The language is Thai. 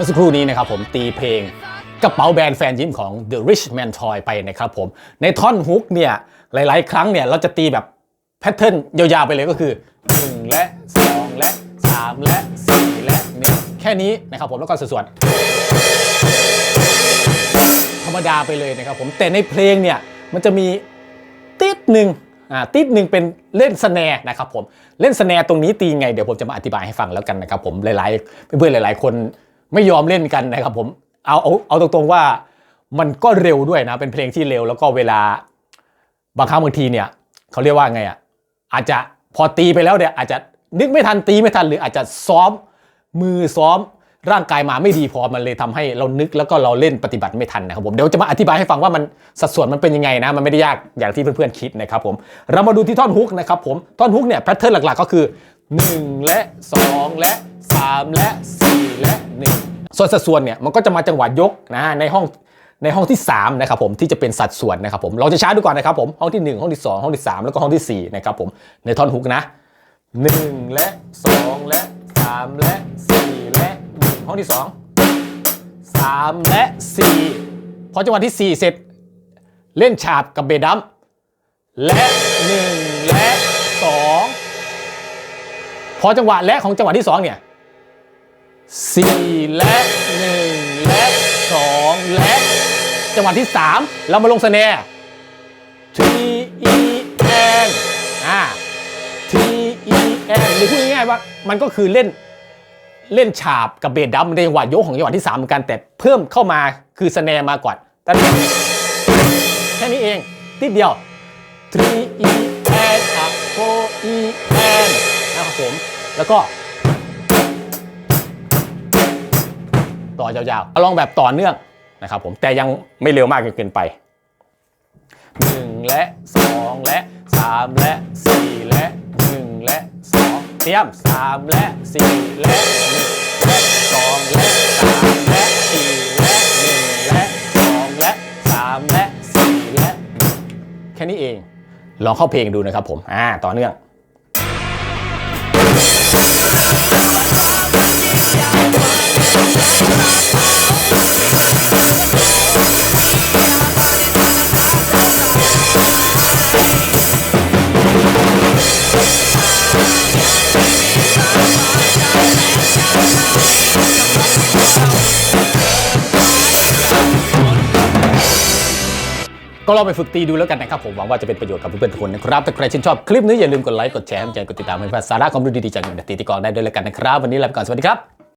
มื่อสักครู่นี้นะครับผมตีเพลงกระเป๋าแบรนด์แฟนยิ้มของ The Rich Man Toy ไปนะครับผม ในท่อนฮุกเนี่ย หลายๆ ครั้งเนี่ย เราจะตีแบบแพทเทิร์นยาวๆไปเลยก็คือ 1 และ 2 และ 3 และ 4 และ 1 แค่นี้นะครับผมแล้วก็ส่วนๆธรรมดาไปเลยนะครับผมแต่ในเพลงเนี่ย มันจะมีติดหนึ่งอ่าติดหนึ่งเป็นเล่นสแนร์นะครับผมเล่นสแนร์ตรงนี้ตีไงเดี๋ยวผมจะมาอธิบายให้ฟังแล้วกันนะครับผมหลายๆเพื่อนๆหลาย ๆ คน ไม่ยอมเล่นกันนะครับผมเอาเอาเอาตรงๆว่ามันก็เร็วด้วยนะ เป็นเพลงที่เร็วแล้วก็เวลาบางครั้งบางทีเนี่ยเขาเรียกว่าไงอะอาจจะพอตีไปแล้วเนี่ยอาจจะนึกไม่ทันตีไม่ทันหรืออาจจะซ้อมมือซ้อมร่างกายมาไม่ดีพอมันเลยทำให้เรานึกแล้วก็เราเล่นปฏิบัติไม่ทันนะครับผมเดี๋ยวจะมาอธิบายให้ฟังว่ามันสัดส่วนมันเป็นยังไงนะมันไม่ได้ยากอย่างที่เพื่อนๆคิดนะครับผมเรามาดูที่ท่อนฮุกนะครับผมท่อนฮุกเนี่ยแพทเทิร์นหลักๆก็คือ 1 และ 2 และ 3 และ 4 และ 1 ส่วนสัดส่วนเนี่ยมันก็จะมาจังหวะยกนะในห้องในห้องที่3นะครับผมที่จะเป็นสัดส่วนนะครับผมเราจะช้าดูก่อนนะครับผมห้องที่ 1 ห้องที่ 2 ห้องที่ 3 แล้วก็ห้องที่4นะครับผมในท่อนฮุกนะ 1 และ 2 และ 3 และ 4 และ 1 ห้องที่ 2 3 และ 4 พอจังหวะที่ 4 เสร็จ เล่นฉาบกับเบดัมและ 1 และ 2 พอจังหวะและของจังหวะที่ 2 เนี่ย 4 และ 1 และ 2 และ จังหวะที่ 3 เรามาลงสแนร์ T E N อ่า T E N หรือพูดง่ายๆว่ามันก็คือเล่นเล่นฉาบกับเบสดัมในจังหวะยกของจังหวะที่3เหมือนกันแต่เพิ่มเข้ามาคือสแนร์มาก่อนแต่แค่นี้เองนิดเดียว 3 E N อะ 4 E N นะครับผมแล้วก็ ต่อยาวๆลองแบบต่อเนื่องนะครับผมแต่ยังไม่เร็วมากจนเกินไป 1 และ 2 และ 3 และ 4 และ 1 และ 2 เตรียม 3 และ 4 และ1และ 2 และ 3 และ 4 และ 1 และ 2 และ 3 และ 4 และ แค่นี้เอง ลองเข้าเพลงดูนะครับผมอ่าต่อเนื่อง ก็ลองไปฝึกตีดูแล้วกันนะครับผมหวังว่าจะเป็นประโยชน์กับเพื่อนๆทุกคนนะครับถ้าใครชื่นชอบคลิปนี้อย่าลืมกดไลค์กดแชร์กดติดตามให้เพื่อนสาระความรู้ดีๆจากหนุ่มตีตีกองได้ด้วยแล้วกันนะครับ วันนี้ลาไปก่อนสวัสดีครับ